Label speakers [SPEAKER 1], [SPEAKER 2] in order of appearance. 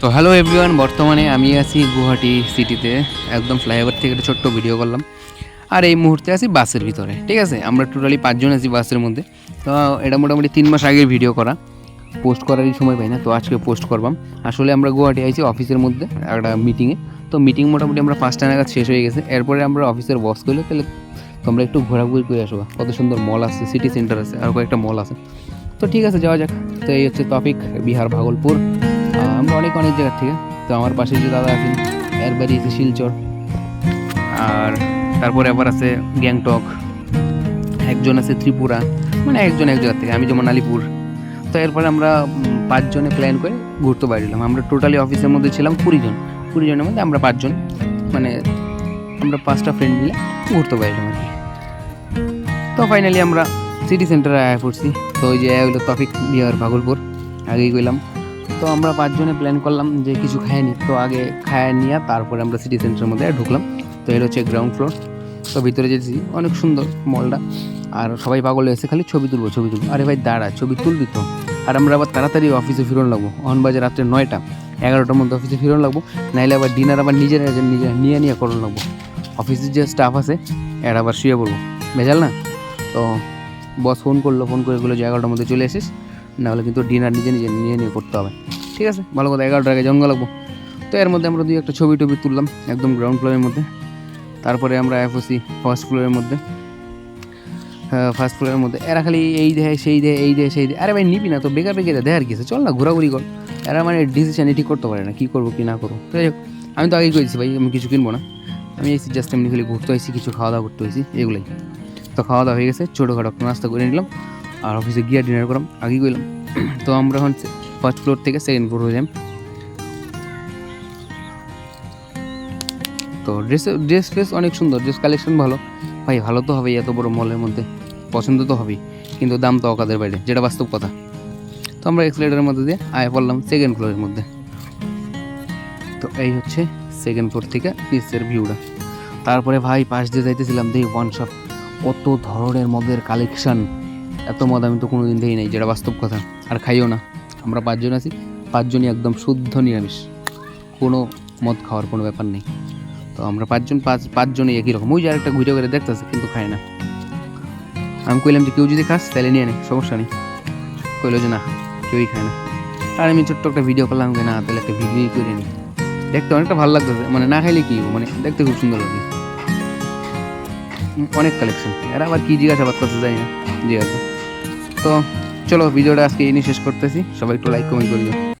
[SPEAKER 1] তো hello everyone বর্তমানে আমি আছি গুয়াহাটি সিটিতে একদম ফ্লাইওভার থেকে একটা ছোট্ট ভিডিও করলাম। আর এই মুহূর্তে আছি বাসের ভিতরে, ঠিক আছে? আমরা টোটালি পাঁচজন আছি বাসের মধ্যে। তো এটা মোটামুটি তিন মাস আগের ভিডিও করা। পোস্ট করারই সময় পাই না, তো আজকে পোস্ট করবাম। আসলে আমরা গুয়াহাটি আইছি অফিসের মধ্যে, একটা মিটিংয়ে তো মিটিং মোটামুটি আমরা পাঁচটা নাগাদ শেষ হয়ে গেছে। এরপরে আমরা অফিসের বস করলে তাহলে তোমরা একটু ঘোরাঘুরি করে আসবা কত সুন্দর মল আছে সিটি সেন্টার আছে, আর কয়েকটা মল আছে। তো ঠিক আছে, যাওয়া যাক। তো এই হচ্ছে টপিক বিহার ভাগলপুর আমরা অনেক অনেক জায়গার থেকে। তো আমার পাশে যে দাদা আছেন এর বাড়ি আছে শিলচর। আর তারপরে আবার আছে গ্যাংটক। একজন আছে ত্রিপুরা মানে একজন এক জায়গা থেকে, আমি যেমন আলিপুর। তো এরপরে আমরা পাঁচজনে প্ল্যান করে ঘুরতে বাইরেলাম আমরা টোটালি অফিসের মধ্যে ছিলাম কুড়ি জন কুড়ি জনের মধ্যে আমরা পাঁচজন মানে আমরা পাঁচটা ফ্রেন্ড মিলে ঘুরতে বাইরেলাম আর কি। তো ফাইনালি আমরা সিটি সেন্টারে আয়া পড়ছি। তো ওই যে হইল টপিক বিহার ভাগলপুর আগেই গেলাম। তো আমরা পাঁচজনে প্ল্যান করলাম যে কিছু খাইনি তো আগে খায় নিয়ে তারপরে আমরা সিটি সেন্টারের মধ্যে ঢুকলাম। তো এটা হচ্ছে গ্রাউন্ড ফ্লোর তো ভিতরে যেছি অনেক সুন্দর মলটা। আর সবাই পাগল হয়েছে খালি ছবি তুলবো ছবি তুলবো। আরে ভাই, দাঁড়া, ছবি তুলবি তো। আর আমরা আবার তাড়াতাড়ি অফিসে ফিরন লাগবো। অন বাজে রাত্রে নয়টা, এগারোটার মধ্যে অফিসে ফিরন লাগবো। নাইলে আবার ডিনার আবার নিজের নিজে নিয়ে নিয়ে করন লাগবো। অফিসের যে স্টাফ আছে, এরা আবার শুয়ে পড়ব। ভেজাল না? তো বস ফোন করল ফোন করে বলল যে এগারোটার মধ্যে চলে আসিস নাহলে কিন্তু ডিনার নিজে নিজে নিয়ে নিয়ে করতে হবে। ঠিক আছে? ভালো কথা এগারোটার আগে জঙ্গল লাগবো তো এর মধ্যে আমরা দুই একটা ছবি টবি তুললাম একদম গ্রাউন্ড ফ্লোরের মধ্যে। তারপরে আমরা এফওসি ফার্স্ট ফ্লোরের মধ্যে। ফার্স্ট ফ্লোরের মধ্যে। এরা খালি এই দেয় সেই দেয় এই দেয় সেই দেয় আরে ভাই নিবি না তো বেকার বেকার দেয় আর কি আছে? চল না ঘোরাঘুরি কর। এরা মানে ডিসিশন ঠিক করতে পারে না কী করব কি না করব। যাই হোক, আমি তো আগেই করেছি ভাই আমি কিছু কিনবো না। আমি এসেছি জাস্ট এমনি খালি ঘুরতে হয়েছি কিছু খাওয়া দাওয়া করতে হয়েছি এগুলোই। তো খাওয়া দাওয়া হয়ে গেছে ছোটোখাটো নাস্তা করে নিলাম। আর অফিসে গিয়ে ডিনার করলাম আগেই গেলাম তো আমরা এখন ফার্স্ট ফ্লোর থেকে সেকেন্ড ফ্লোর হয়ে তো ড্রেস ড্রেস ফ্রেস অনেক সুন্দর। ড্রেস কালেকশন ভালো। ভাই, ভালো তো হবেই এত বড় মলের মধ্যে। পছন্দ তো হবেই, কিন্তু দাম তো অকাদের বাইরে, যেটা বাস্তব কথা। তো আমরা এক্সিলেটারের মধ্যে দিয়ে আয় পড়লাম সেকেন্ড ফ্লোরের মধ্যে। তো এই হচ্ছে সেকেন্ড ফ্লোর থেকে নিচের ভিউটা তারপরে ভাই, পাশ দিয়ে যাইতেছিলাম দেখি ওয়ান শপ কত ধরনের মদের কালেকশন এত মদ আমি তো কোনোদিন দেখি নাই, যেটা বাস্তব কথা। আর খাইও না। আমরা পাঁচজন আছি, পাঁচজনই একদম শুদ্ধ নিরামিষ। কোনো মদ খাওয়ার কোনো ব্যাপার নেই। তো আমরা পাঁচজন, পাঁচ, পাঁচজনই একই রকম। ওই যে আরেকটা ঘুরে করে দেখতেছে, কিন্তু খায় না। আমি কইলাম যে, কেউ যদি খাস, তাহলে নিয়ে নে, সমস্যা নেই। কইলো যে, না, কেউই খায় না। আর আমি ছোট্ট একটা ভিডিও করলাম যে, না, তাহলে একটা ভিডিও করে নিই দেখতে অনেকটা ভালো লাগতেছে। মানে না খাইলে কি মানে দেখতে খুব সুন্দর লাগে। অনেক কালেকশন এরা আবার কি জিজ্ঞাসাবাদ করতে যাই না জিজ্ঞাসা তো চলো ভিডিওটা আজকে এই শেষ করতেছি। সবাই একটু লাইক কমেন্ট করিও।